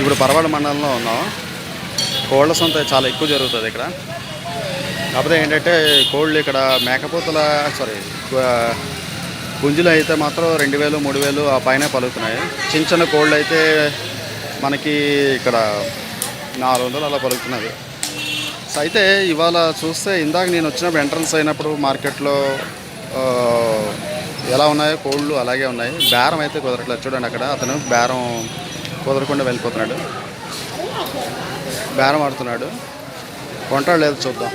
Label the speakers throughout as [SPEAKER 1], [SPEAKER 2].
[SPEAKER 1] ఇప్పుడు పరవాడ మండలంలో ఉన్నాం. కోళ్ళ సొంత చాలా ఎక్కువ జరుగుతుంది ఇక్కడ. కాకపోతే ఏంటంటే కోళ్ళు ఇక్కడ మేకపోతల సారీ గుంజులు అయితే మాత్రం రెండు వేలు మూడు వేలు ఆ పైన పలుకుతున్నాయి. చిన్న చిన్న కోళ్ళు అయితే మనకి ఇక్కడ నాలుగు వందలు అలా పలుకుతున్నది అయితే ఇవాళ చూస్తే ఇందాక నేను వచ్చినప్పుడు ఎంట్రన్స్ అయినప్పుడు మార్కెట్లో ఎలా ఉన్నాయో కోళ్ళు అలాగే ఉన్నాయి. బేరం అయితే కుదరట్లేదు. చూడండి అక్కడ అతను బేరం కుదరకుండా వెళ్ళిపోతున్నాడు. బేరం ఆడుతున్నాడు. కొంటాడు లేదు చూద్దాం.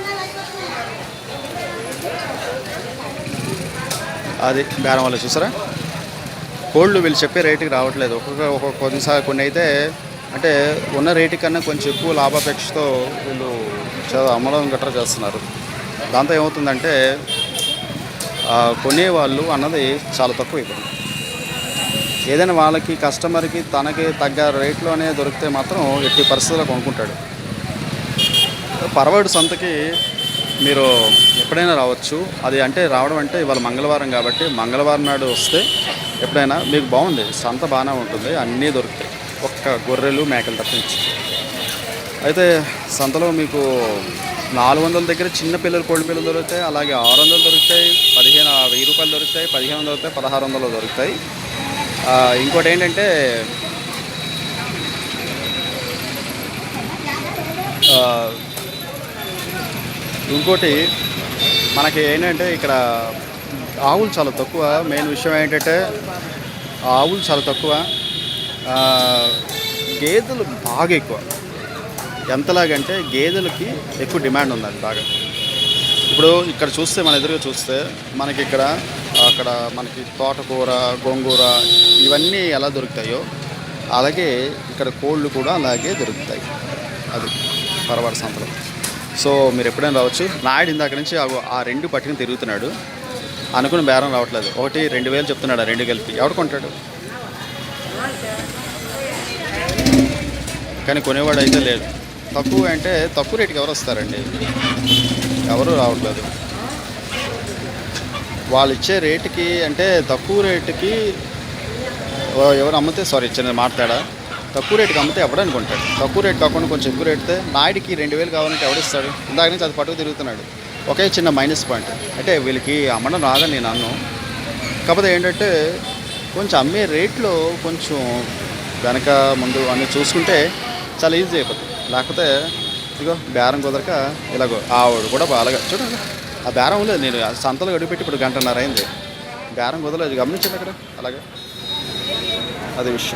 [SPEAKER 1] అది బేరం వాళ్ళు చూసారా? కోళ్ళు వీళ్ళు చెప్పే రేటుకి రావట్లేదు. ఒక్కొక్క ఒక్కొక్క కొన్నిసార్లు కొన్ని అయితే అంటే ఉన్న రేటు కన్నా కొంచెం ఎక్కువ లాభాపేక్షతో వీళ్ళు చాలా అమ్మడం గట్రా చేస్తున్నారు. దాంతో ఏమవుతుందంటే కొనేవాళ్ళు అన్నది చాలా తక్కువ ఇప్పుడు ఏదైనా వాళ్ళకి కస్టమర్కి తనకి తగ్గ రేట్లోనే దొరికితే మాత్రం ఎట్టి పరిస్థితుల్లో కొనుక్కుంటాడు. పరవాడు సంతకి మీరు ఎప్పుడైనా రావచ్చు. అది అంటే రావడం అంటే ఇవాళ మంగళవారం కాబట్టి మంగళవారం నాడు వస్తే ఎప్పుడైనా మీకు బాగుంది. సంత బాగానే ఉంటుంది. అన్నీ దొరుకుతాయి. ఒక్క గొర్రెలు మేకలు తప్పించి అయితే సంతలో మీకు నాలుగు వందల దగ్గర చిన్న పిల్లలు కోడి పిల్లలు దొరుకుతాయి. అలాగే ఆరు వందలు దొరుకుతాయి. పదిహేను వెయ్యి రూపాయలు దొరుకుతాయి. పదిహేను వందలు దొరుకుతాయి. పదహారు వందలు దొరుకుతాయి. ఇంకోటి ఏంటంటే ఇంకోటి మనకి ఏంటంటే ఇక్కడ ఆవులు చాలా తక్కువ. మెయిన్ విషయం ఏంటంటే ఆవులు చాలా తక్కువ. గేదెలు బాగా ఎక్కువ. ఎంతలాగంటే గేదెలకి ఎక్కువ డిమాండ్ ఉందండి బాగా. ఇప్పుడు ఇక్కడ చూస్తే మన ఎదురుగా చూస్తే మనకి ఇక్కడ అక్కడ మనకి తోటకూర గోంగూర ఇవన్నీ ఎలా దొరుకుతాయో అలాగే ఇక్కడ కోళ్ళు కూడా అలాగే దొరుకుతాయి. అది పరవాడ సంతలో సో మీరు ఎప్పుడైనా రావచ్చు. నాయుడు ఇందాక నుంచి ఆ- రెండు పట్టుకుని తిరుగుతున్నాడు. అనుకుని బేరం రావట్లేదు. ఒకటి రెండు వేలు చెప్తున్నాడు ఆ రెండు కలిపి. ఎవడు కొంటాడు? కానీ కొనేవాడు అయితే లేడు తక్కువ అంటే తక్కువ రేటుకి ఎవరు వస్తారండి? ఎవరు రావట్లేదు. వాళ్ళు ఇచ్చే రేటుకి అంటే తక్కువ రేటుకి ఎవరు అమ్మితే సారీ చిన్న మాట్లాడా? తక్కువ రేటుకి అమ్మితే ఎవడని కొంటాడు తక్కువ రేట్ కాకుండా కొంచెం ఎక్కువ రేట్తే నాయుడికి రెండు వేలు కావాలంటే ఎవడిస్తాడు ఇందాక నుంచి అది పట్టుకు తిరుగుతున్నాడు. ఒకే చిన్న మైనస్ పాయింట్ అంటే వీళ్ళకి అమ్మడం రాదని నేను అన్ను కాకపోతే ఏంటంటే కొంచెం అమ్మే రేట్లో కొంచెం వెనక ముందు అన్నీ చూసుకుంటే చాలా ఈజీ అయిపోతుంది. లేకపోతే ఇదిగో బేరం కుదరక ఇలాగో ఆవిడ కూడా బాగా చూడండి ఆ బేరం లేదు నేను సంతలో గడిపెట్టి ఇప్పుడు గంటన్నర అయింది. బేరం కుదరలేదు. గమనించండి అక్కడ. అలాగే. అది విషయం